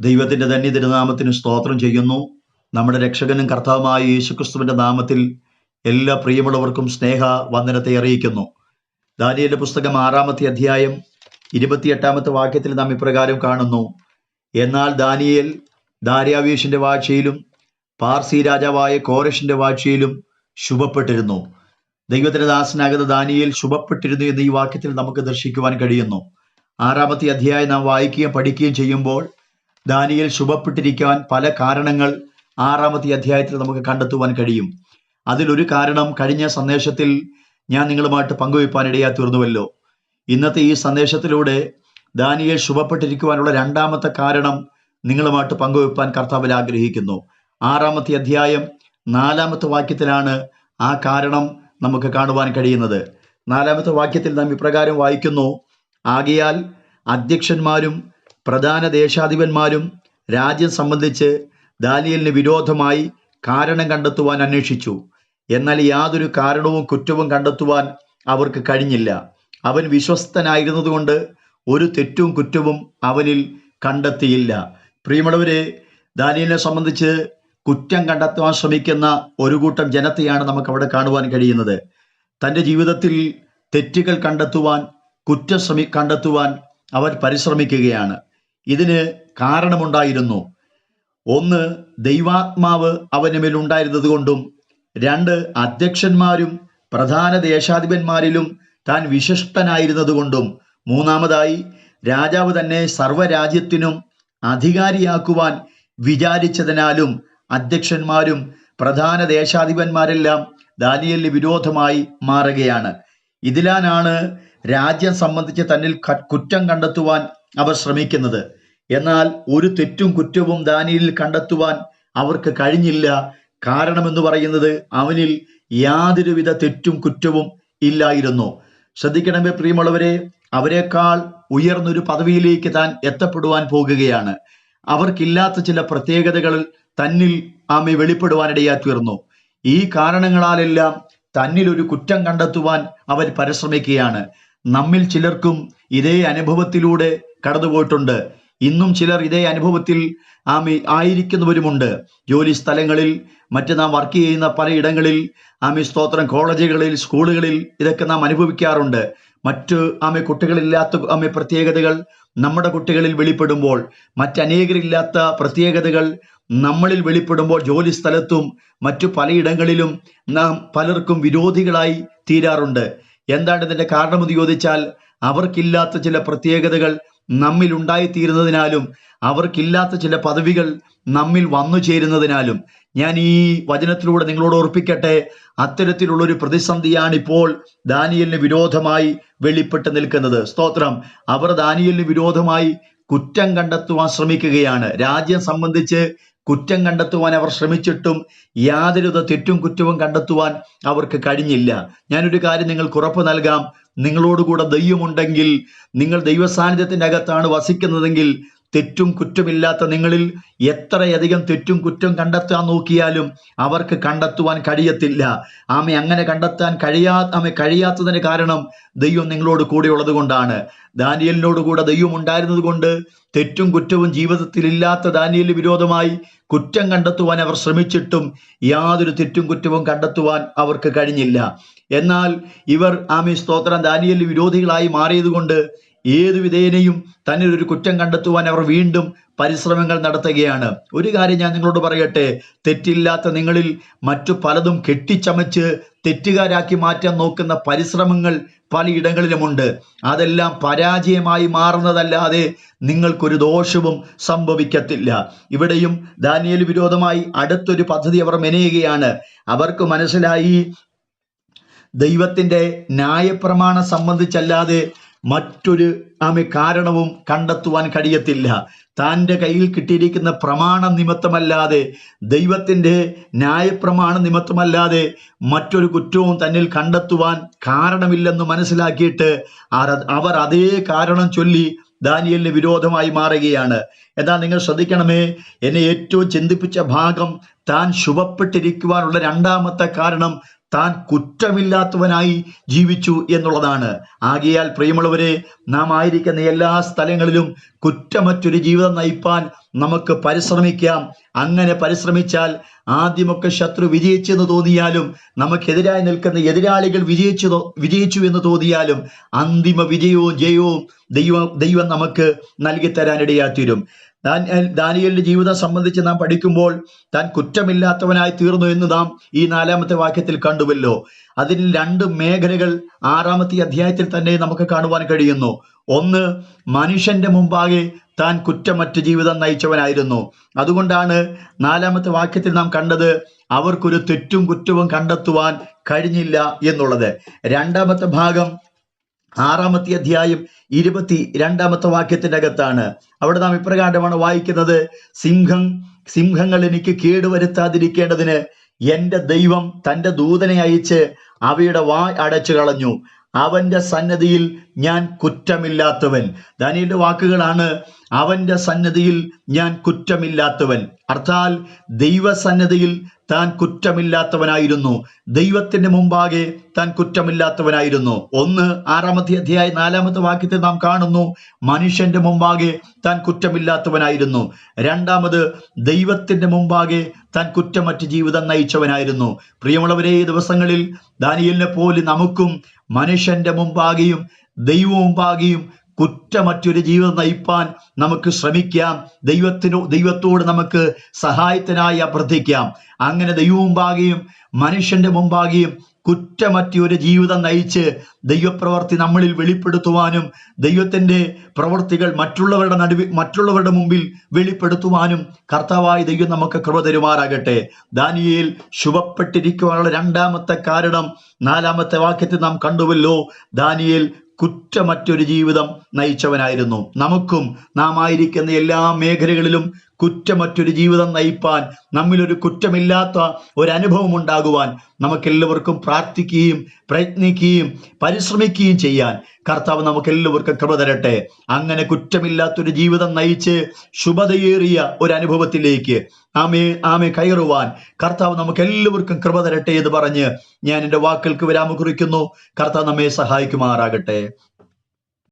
ദൈവത്തിന്റെ ധന്യ തിരുനാമത്തിന് സ്തോത്രം ചെയ്യുന്നു. നമ്മുടെ രക്ഷകനും കർത്താവുമായ യേശുക്രിസ്തുവിന്റെ നാമത്തിൽ എല്ലാ പ്രിയമുള്ളവർക്കും സ്നേഹ വന്ദനത്തെ അറിയിക്കുന്നു. ദാനിയുടെ പുസ്തകം ആറാമത്തെ അധ്യായം ഇരുപത്തിയെട്ടാമത്തെ വാക്യത്തിൽ നാം ഇപ്രകാരം കാണുന്നു. എന്നാൽ ദാനിയേൽ ദാര്യാവീഷിന്റെ വാഴ്ചയിലും പാർസി രാജാവായ കോരഷിന്റെ വാഴ്ചയിലും ശുഭപ്പെട്ടിരുന്നു. ദൈവത്തിന്റെ ദാസനാകുന്ന ദാനിയേൽ ശുഭപ്പെട്ടിരുന്നു എന്ന് ഈ വാക്യത്തിൽ നമുക്ക് ദർശിക്കുവാൻ കഴിയുന്നു. ആറാമത്തെ അധ്യായം നാം വായിക്കുകയും പഠിക്കുകയും ചെയ്യുമ്പോൾ ദാനിയേൽ ശുഭപ്പെട്ടിരിക്കാൻ പല കാരണങ്ങൾ ആറാമത്തെ അധ്യായത്തിൽ നമുക്ക് കണ്ടെത്തുവാൻ കഴിയും. അതിലൊരു കാരണം കഴിഞ്ഞ സന്ദേശത്തിൽ ഞാൻ നിങ്ങളുമായിട്ട് പങ്കുവയ്പ്പാനിടയാ തീർന്നുവല്ലോ. ഇന്നത്തെ ഈ സന്ദേശത്തിലൂടെ ദാനിയെ ശുഭപ്പെട്ടിരിക്കുവാനുള്ള രണ്ടാമത്തെ കാരണം നിങ്ങളുമായിട്ട് പങ്കുവയ്പ്പാൻ കർത്താവിൽ ആഗ്രഹിക്കുന്നു. ആറാമത്തെ അധ്യായം നാലാമത്തെ വാക്യത്തിലാണ് ആ കാരണം നമുക്ക് കാണുവാൻ കഴിയുന്നത്. നാലാമത്തെ വാക്യത്തിൽ നാം ഇപ്രകാരം വായിക്കുന്നു ആകയാൽ അധ്യക്ഷന്മാരും പ്രധാന ദേശാധിപന്മാരും രാജ്യം സംബന്ധിച്ച് ദാനിയലിന് വിരോധമായി കാരണം കണ്ടെത്തുവാൻ അന്വേഷിച്ചു. എന്നാൽ യാതൊരു കാരണവും കുറ്റവും കണ്ടെത്തുവാൻ അവർക്ക് കഴിഞ്ഞില്ല. അവൻ വിശ്വസ്തനായിരുന്നതുകൊണ്ട് ഒരു തെറ്റും കുറ്റവും അവനിൽ കണ്ടെത്തിയില്ല. പ്രിയമുള്ളവരെ ദാനിയലിനെ സംബന്ധിച്ച് കുറ്റം കണ്ടെത്താൻ ശ്രമിക്കുന്ന ഒരു കൂട്ടം ജനത്തെയാണ് നമുക്ക് അവിടെ കാണുവാൻ കഴിയുന്നത്. തന്റെ ജീവിതത്തിൽ തെറ്റുകൾ കണ്ടെത്തുവാൻ കുറ്റം ശ്രമി കണ്ടെത്തുവാൻ അവർ പരിശ്രമിക്കുകയാണ്. ഇതിന് കാരണമുണ്ടായിരുന്നു. ഒന്ന് ദൈവാത്മാവ് അവന് മേൽ ഉണ്ടായിരുന്നത് കൊണ്ടും രണ്ട് അധ്യക്ഷന്മാരും പ്രധാന ദേശാധിപന്മാരിലും താൻ വിശിഷ്ടനായിരുന്നത് കൊണ്ടും മൂന്നാമതായി രാജാവ് തന്നെ സർവരാജ്യത്തിനും അധികാരിയാക്കുവാൻ വിചാരിച്ചതിനാലും അധ്യക്ഷന്മാരും പ്രധാന ദേശാധിപന്മാരെല്ലാം ദാനിയലിന് വിരോധമായി മാറുകയാണ്. ഇതിലാനാണ് രാജ്യം സംബന്ധിച്ച് തന്നിൽ കുറ്റം കണ്ടെത്തുവാൻ അവർ ശ്രമിക്കുന്നത്. എന്നാൽ ഒരു തെറ്റും കുറ്റവും ദാനിയലിൽ കണ്ടെത്തുവാൻ അവർക്ക് കഴിഞ്ഞില്ല. കാരണമെന്ന് പറയുന്നത് അവനിൽ യാതൊരുവിധ തെറ്റും കുറ്റവും ഇല്ലായിരുന്നു. ശ്രദ്ധിക്കണമേ പ്രിയമുള്ളവരെ അവരെക്കാൾ ഉയർന്നൊരു പദവിയിലേക്ക് താൻ എത്തപ്പെടുവാൻ പോകുകയാണ്. അവർക്കില്ലാത്ത ചില പ്രത്യേകതകൾ തന്നിൽ ആമെ വെളിപ്പെടുവാനിടയാ തീർന്നു ഈ കാരണങ്ങളാലെല്ലാം തന്നിൽ ഒരു കുറ്റം കണ്ടെത്തുവാൻ അവർ പരിശ്രമിക്കുകയാണ്. നമ്മിൽ ചിലർക്കും ഇതേ അനുഭവത്തിലൂടെ കടന്നുപോയിട്ടുണ്ട്. ഇന്നും ചിലർ ഇതേ അനുഭവത്തിൽ ആമി ആയിരിക്കുന്നവരുമുണ്ട്. ജോലി സ്ഥലങ്ങളിൽ മറ്റ് നാം വർക്ക് ചെയ്യുന്ന പലയിടങ്ങളിൽ ആമി സ്തോത്രം കോളേജുകളിൽ സ്കൂളുകളിൽ ഇതൊക്കെ നാം അനുഭവിക്കാറുണ്ട്. മറ്റ് ആമി കുട്ടികളില്ലാത്ത ആമി പ്രത്യേകതകൾ നമ്മുടെ കുട്ടികളിൽ വെളിപ്പെടുമ്പോൾ മറ്റനേകരില്ലാത്ത പ്രത്യേകതകൾ നമ്മളിൽ വെളിപ്പെടുമ്പോൾ ജോലി സ്ഥലത്തും മറ്റു പലയിടങ്ങളിലും നാം പലർക്കും വിരോധികളായി തീരാറുണ്ട്. എന്താണ് ഇതിന്റെ കാരണമെന്ന് ചോദിച്ചാൽ അവർക്കില്ലാത്ത ചില പ്രത്യേകതകൾ നമ്മിൽ ഉണ്ടായിത്തീരുന്നതിനാലും അവർക്കില്ലാത്ത ചില പദവികൾ നമ്മിൽ വന്നു ചേരുന്നതിനാലും ഞാൻ ഈ വചനത്തിലൂടെ നിങ്ങളോട് ഓർപ്പിക്കട്ടെ. അത്തരത്തിലുള്ള ഒരു പ്രതിസന്ധിയാണ് ഇപ്പോൾ ദാനിയലിന് വിരോധമായി വെളിപ്പെട്ട് നിൽക്കുന്നത്. സ്തോത്രം. അവർ ദാനിയലിന് വിരോധമായി കുറ്റം കണ്ടെത്തുവാൻ ശ്രമിക്കുകയാണ്. രാജ്യം സംബന്ധിച്ച് കുറ്റം കണ്ടെത്തുവാൻ അവർ ശ്രമിച്ചിട്ടും യാതൊരുവിധ തെറ്റും കുറ്റവും കണ്ടെത്തുവാൻ അവർക്ക് കഴിഞ്ഞില്ല. ഞാനൊരു കാര്യം നിങ്ങൾക്ക് ഉറപ്പ് നൽകാം. നിങ്ങളോടുകൂടെ ദൈവമുണ്ടെങ്കിൽ നിങ്ങൾ ദൈവസാന്നിധ്യത്തിന്റെ അകത്താണ് വസിക്കുന്നതെങ്കിൽ തെറ്റും കുറ്റമില്ലാത്ത നിങ്ങളിൽ എത്രയധികം തെറ്റും കുറ്റം കണ്ടെത്താൻ നോക്കിയാലും അവർക്ക് കണ്ടെത്തുവാൻ കഴിയത്തില്ല. ആമെ അങ്ങനെ കണ്ടെത്താൻ കഴിയാ ആമെ കഴിയാത്തതിന് കാരണം ദൈവം നിങ്ങളോട് കൂടെ ഉള്ളത് കൊണ്ടാണ്. ദാനിയലിനോട് കൂടെ ദൈവം ഉണ്ടായിരുന്നത് കൊണ്ട് തെറ്റും കുറ്റവും ജീവിതത്തിൽ ഇല്ലാത്ത ദാനിയലിന് വിരോധമായി കുറ്റം കണ്ടെത്തുവാൻ അവർ ശ്രമിച്ചിട്ടും യാതൊരു തെറ്റും കുറ്റവും കണ്ടെത്തുവാൻ അവർക്ക് കഴിഞ്ഞില്ല. എന്നാൽ ഇവർ ആമി സ്തോത്രം ദാനിയലിന് വിരോധികളായി മാറിയതുകൊണ്ട് ഏതു വിധേനയും തന്നിൽ ഒരു കുറ്റം കണ്ടെത്തുവാൻ അവർ വീണ്ടും പരിശ്രമങ്ങൾ നടത്തുകയാണ്. ഒരു കാര്യം ഞാൻ നിങ്ങളോട് പറയട്ടെ തെറ്റില്ലാത്ത നിങ്ങളിൽ മറ്റു പലതും കെട്ടിച്ചമച്ച് തെറ്റുകാരാക്കി മാറ്റാൻ നോക്കുന്ന പരിശ്രമങ്ങൾ പലയിടങ്ങളിലുമുണ്ട് അതെല്ലാം പരാജയമായി മാറുന്നതല്ലാതെ നിങ്ങൾക്കൊരു ദോഷവും സംഭവിക്കത്തില്ല. ഇവിടെയും ദാനിയൽ വിരോധമായി അടുത്തൊരു പദ്ധതി അവർ മെനയുകയാണ്. അവർക്ക് മനസ്സിലായി ദൈവത്തിന്റെ ന്യായപ്രമാണം സംബന്ധിച്ചല്ലാതെ മറ്റൊരു ആമെ കാരണവും കണ്ടെത്തുവാൻ കഴിയത്തില്ല. താന്റെ കയ്യിൽ കിട്ടിയിരിക്കുന്ന പ്രമാണ നിമിത്തമല്ലാതെ ദൈവത്തിന്റെ ന്യായപ്രമാണ നിമിത്തമല്ലാതെ മറ്റൊരു കുറ്റവും തന്നിൽ കണ്ടെത്തുവാൻ കാരണമില്ലെന്ന് മനസ്സിലാക്കിയിട്ട് അവർ അതേ കാരണം ചൊല്ലി ദാനിയലിന് വിരോധമായി മാറുകയാണ്. എന്നാൽ നിങ്ങൾ ശ്രദ്ധിക്കണമേ എന്നെ ഏറ്റവും ചിന്തിപ്പിച്ച ഭാഗം താൻ ശുഭപ്പെട്ടിരിക്കുവാനുള്ള രണ്ടാമത്തെ കാരണം താൻ കുറ്റമില്ലാത്തവനായി ജീവിച്ചു എന്നുള്ളതാണ്. ആകിയാൽ പ്രിയമുള്ളവരെ നാം ആയിരിക്കുന്ന എല്ലാ സ്ഥലങ്ങളിലും കുറ്റമറ്റൊരു ജീവിതം നയിപ്പാൻ നമുക്ക് പരിശ്രമിക്കാം. അങ്ങനെ പരിശ്രമിച്ചാൽ ആദ്യമൊക്കെ ശത്രു വിജയിച്ചു എന്ന് തോന്നിയാലും നമുക്കെതിരായി നിൽക്കുന്ന എതിരാളികൾ വിജയിച്ചു വിജയിച്ചു എന്ന് തോന്നിയാലും അന്തിമ വിജയവും ജയവും ദൈവം ദൈവം നമുക്ക് നൽകി തരാനിടയാത്തിരും ദാനിയേലിന്റെ ജീവിതം സംബന്ധിച്ച് നാം പഠിക്കുമ്പോൾ താൻ കുറ്റമില്ലാത്തവനായി തീർന്നു എന്ന് നാം ഈ നാലാമത്തെ വാക്യത്തിൽ കണ്ടുവല്ലോ. അതിൽ രണ്ട് മേഖലകൾ ആറാമത്തെ അധ്യായത്തിൽ തന്നെ നമുക്ക് കാണുവാൻ കഴിയുന്നു. ഒന്ന് മനുഷ്യന്റെ മുമ്പാകെ താൻ കുറ്റമറ്റ ജീവിതം നയിച്ചവനായിരുന്നു. അതുകൊണ്ടാണ് നാലാമത്തെ വാക്യത്തിൽ നാം കണ്ടത് അവർക്കൊരു തെറ്റും കുറ്റവും കണ്ടെത്തുവാൻ കഴിഞ്ഞില്ല എന്നുള്ളത്. രണ്ടാമത്തെ ഭാഗം ആറാമത്തെ അധ്യായം ഇരുപത്തി രണ്ടാമത്തെ വാക്യത്തിന്റെ അകത്താണ്. അവിടെ നാം ഇപ്രകാരമാണ് വായിക്കുന്നത് സിംഹം സിംഹങ്ങൾ എനിക്ക് കേടുവരുത്താതിരിക്കേണ്ടതിന് എന്റെ ദൈവം തന്റെ ദൂതനെ അയച്ച് അവയുടെ വായ് അടച്ചു കളഞ്ഞു. അവന്റെ സന്നദ്ധിയിൽ ഞാൻ കുറ്റമില്ലാത്തവൻ. ദാനിയുടെ വാക്കുകളാണ് അവന്റെ സന്നദ്ധിയിൽ ഞാൻ കുറ്റമില്ലാത്തവൻ. അർത്ഥാൽ ദൈവസന്നദ്ധിയിൽ താൻ കുറ്റമില്ലാത്തവനായിരുന്നു. ദൈവത്തിന്റെ മുമ്പാകെ താൻ കുറ്റമില്ലാത്തവനായിരുന്നു. ഒന്ന് ആറാമത്തെ അധ്യായ നാലാമത്തെ വാക്യത്തെ നാം കാണുന്നു മനുഷ്യന്റെ മുമ്പാകെ താൻ കുറ്റമില്ലാത്തവനായിരുന്നു. രണ്ടാമത് ദൈവത്തിന്റെ മുമ്പാകെ താൻ കുറ്റമറ്റ് ജീവിതം നയിച്ചവനായിരുന്നു. പ്രിയമുള്ളവരെ ഈ ദിവസങ്ങളിൽ ദാനിയലിനെ പോലെ നമുക്കും മനുഷ്യന്റെ മുമ്പാകെയും ദൈവവും മുമ്പാകെയും കുറ്റമറ്റൊരു ജീവിതം നയിപ്പാൻ നമുക്ക് ശ്രമിക്കാം. ദൈവത്തിനു ദൈവത്തോട് നമുക്ക് സഹായത്തിനായി അഭ്യർത്ഥിക്കാം. അങ്ങനെ ദൈവം മുമ്പാകെയും മനുഷ്യന്റെ മുമ്പാകെയും കുറ്റമറ്റൊരു ജീവിതം നയിച്ച് ദൈവപ്രവർത്തി നമ്മളിൽ വെളിപ്പെടുത്തുവാനും ദൈവത്തിന്റെ പ്രവർത്തികൾ മറ്റുള്ളവരുടെ നടുവിൽ മറ്റുള്ളവരുടെ മുമ്പിൽ വെളിപ്പെടുത്തുവാനും കർത്താവായ ദൈവം നമുക്ക് കൃപ തരുമാറാകട്ടെ. ദാനിയേൽ ശുഭപ്പെട്ടിരിക്കുവാനുള്ള രണ്ടാമത്തെ കാരണം നാലാമത്തെ വാക്യത്തിൽ നാം കണ്ടുവല്ലോ. ദാനിയേൽ കുറ്റമറ്റൊരു ജീവിതം നയിച്ചവനായിരുന്നു. നമുക്കും നാം ആയിരിക്കുന്ന എല്ലാ മേഖലകളിലും കുറ്റമറ്റൊരു ജീവിതം നയിപ്പാൻ നമ്മിലൊരു കുറ്റമില്ലാത്ത ഒരു അനുഭവം ഉണ്ടാകുവാൻ നമുക്കെല്ലാവർക്കും പ്രാർത്ഥിക്കുകയും പ്രയത്നിക്കുകയും പരിശ്രമിക്കുകയും ചെയ്യാൻ. കർത്താവ് നമുക്ക് എല്ലാവർക്കും കൃപ തരട്ടെ. അങ്ങനെ കുറ്റമില്ലാത്തൊരു ജീവിതം നയിച്ച് ശുഭതയേറിയ ഒരു അനുഭവത്തിലേക്ക് ആമേ ആമേ കയറുവാൻ കർത്താവ് നമുക്ക് എല്ലാവർക്കും കൃപ തരട്ടെ എന്ന് പറഞ്ഞ് ഞാൻ എന്റെ വാക്കുകൾക്ക് വിരാമം കുറിക്കുന്നു. കർത്താവ് നമ്മെ സഹായിക്കുമാറാകട്ടെ.